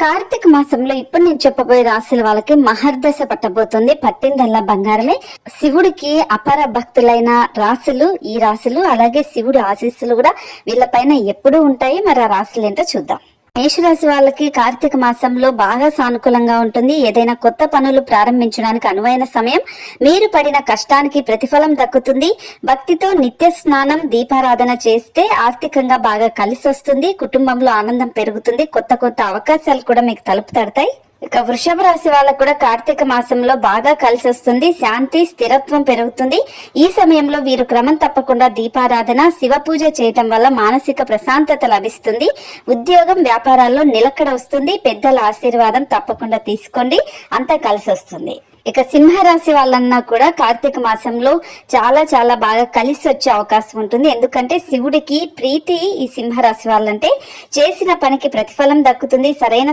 కార్తీక మాసంలో ఇప్పుడు నేను చెప్పబోయే రాశుల వాళ్ళకి మహర్దశ పట్టబోతుంది. పట్టిందల్లా బంగారమే. శివుడికి అపర భక్తులైన రాశులు ఈ రాశులు అలాగే శివుడి ఆశీస్సులు కూడా వీళ్ళపైన ఎప్పుడు ఉంటాయి. మరి ఆ రాశులు ఏంటో చూద్దాం. మేషరాశి వాళ్ళకి కార్తీక మాసంలో బాగా సానుకూలంగా ఉంటుంది. ఏదైనా కొత్త పనులు ప్రారంభించడానికి అనువైన సమయం మీరు పడిన కష్టానికి ప్రతిఫలం దక్కుతుంది. భక్తితో నిత్య స్నానం దీపారాధన చేస్తే ఆర్థికంగా బాగా కలిసి వస్తుంది కుటుంబంలో ఆనందం పెరుగుతుంది. కొత్త కొత్త అవకాశాలు కూడా మీకు తలుపు తడతాయి. ఇక వృషభ రాశి వాళ్ళకు కూడా కార్తీక మాసంలో బాగా కలిసి వస్తుంది. శాంతి స్థిరత్వం పెరుగుతుంది. ఈ సమయంలో వీరు క్రమం తప్పకుండా దీపారాధన శివ పూజ చేయటం వల్ల మానసిక ప్రశాంతత లభిస్తుంది. ఉద్యోగం వ్యాపారాల్లో నిలకడ వస్తుంది. పెద్దల ఆశీర్వాదం తప్పకుండా తీసుకోండి. అంతా కలిసి వస్తుంది. ఇక సింహరాశి వాళ్ళన్నా కూడా కార్తీక మాసంలో చాలా చాలా బాగా కలిసి వచ్చే అవకాశం ఉంటుంది. ఎందుకంటే శివుడికి ప్రీతి ఈ సింహరాశి వాళ్ళంటే. చేసిన పనికి ప్రతిఫలం దక్కుతుంది. సరైన